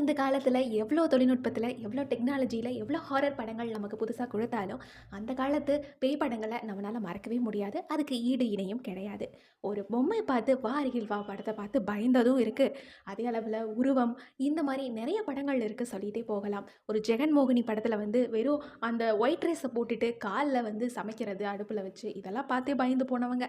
இந்த காலத்தில் எவ்வளோ தொழில்நுட்பத்தில் எவ்வளோ டெக்னாலஜியில் எவ்வளோ ஹாரர் படங்கள் நமக்கு புதுசாக கொடுத்தாலும் அந்த காலத்து பேய் படங்களை நம்மளால் மறக்கவே முடியாது. அதுக்கு ஈடு இணையும் கிடையாது. ஒரு பொம்மை பார்த்து வா அருகில் வா படத்தை பார்த்து பயந்ததும் இருக்குது அதே அளவில் உருவம் இந்த மாதிரி நிறைய படங்கள் இருக்குது சொல்லிகிட்டே போகலாம். ஒரு ஜெகன்மோகினி படத்தில் வந்து வெறும் அந்த ஒயிட் ட்ரெஸ்ஸை போட்டுட்டு காலில் வந்து சமைக்கிறது அடுப்பில் வச்சு இதெல்லாம் பார்த்தே பயந்து போனவங்க.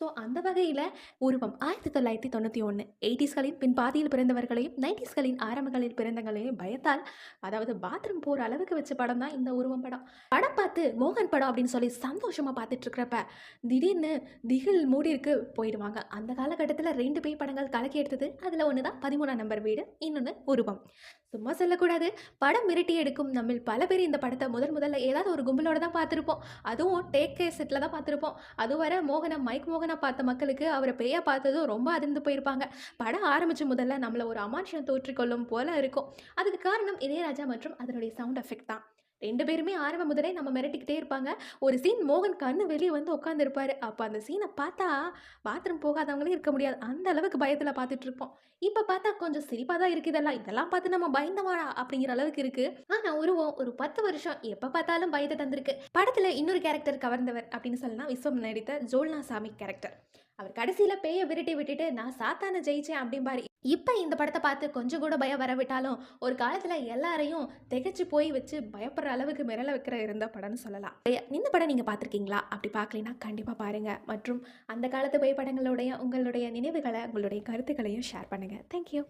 ஸோ அந்த வகையில் உருவம் ஆயிரத்தி தொள்ளாயிரத்தி தொண்ணூற்றி ஒன்று எயிட்டிஸ்களின் பின் பாதியில் பிறந்தவர்களையும் நைன்டிஸ்களின் ஆரம்பங்களில் பிறந்தவங்களையும் பயத்தால் அதாவது பாத்ரூம் போகிற அளவுக்கு வச்ச படம் தான் இந்த உருவம் படம். படம் பார்த்து மோகன் படம் அப்படின்னு சொல்லி சந்தோஷமாக பார்த்துட்டு இருக்கிறப்ப திடீர்னு திகில் மூடிருக்கு போயிடுவாங்க. அந்த காலகட்டத்தில் ரெண்டு பேய் படங்கள் கலக்கி எடுத்தது அதில் ஒன்று தான் பதிமூணாம் நம்பர் வீடு இன்னொன்று உருவம். சும்மா சொல்லக்கூடாது படம் மிரட்டி எடுக்கும் நம்மில் பல பேர் இந்த படத்தை முதல் முதல்ல ஏதாவது ஒரு கும்பலோட தான் பார்த்துருப்போம். அதுவும் டேக் கே செட்டில் தான் பார்த்துருப்போம். அது வர மைக் மோகன் பார்த்த மக்களுக்கு அவரை பேயா பார்த்ததும் ரொம்ப அதிர்ந்து போயிருப்பாங்க. படம் ஆரம்பிச்ச முதல்ல நம்மளை ஒரு அமானுஷம் தோற்றிக்கொள்ளும் போல இருக்கும். அதுக்கு காரணம் இளையராஜா மற்றும் அதனுடைய சவுண்ட் எஃபெக்ட் தான். ரெண்டு பேருமே ஆரம்ப முதலே நம்ம மிரட்டிக்கிட்டே இருப்பாங்க. ஒரு சீன் மோகன் கண்ணு வெளியே வந்து உட்காந்துருப்பாரு அப்போ அந்த சீனை பார்த்தா பாத்ரூம் போகாதவங்களே இருக்க முடியாது. அந்த அளவுக்கு பயத்தில் பார்த்துட்டு இருப்போம். இப்போ பார்த்தா கொஞ்சம் சிரிப்பாக தான் இருக்குது இதெல்லாம். இதெல்லாம் பார்த்து நம்ம பயந்தவாடா அப்படிங்கிற அளவுக்கு இருக்கு. ஆனால் உருவம் ஒரு பத்து வருஷம் எப்போ பார்த்தாலும் பயத்தை தந்திருக்கு. படத்தில் இன்னொரு கேரக்டர் கவர்ந்தவர் அப்படின்னு சொல்லலாம். விஸ்வம் நடித்த ஜோல்னா சாமி கேரக்டர் அவர் கடைசியில் பேயை விரட்டி விட்டுட்டு நான் சாத்தான ஜெயிச்சேன் அப்படிம்பாரு. இப்போ இந்த படத்தை பார்த்து கொஞ்சம் கூட பயம் வர விட்டாலும் ஒரு காலத்தில் எல்லாரையும் திகைச்சு போய் வச்சு பயப்படுற அளவுக்கு மிரள வைக்கிற இருந்த படம்னு சொல்லலாம். இந்த படம் நீங்கள் பார்த்துருக்கீங்களா? அப்படி பார்க்கலனா கண்டிப்பாக பாருங்கள் மற்றும் அந்த காலத்து பேய் படங்களுடைய உங்களுடைய நினைவுகளை உங்களுடைய கருத்துக்களையும் ஷேர் பண்ணுங்கள் தேங்க்யூ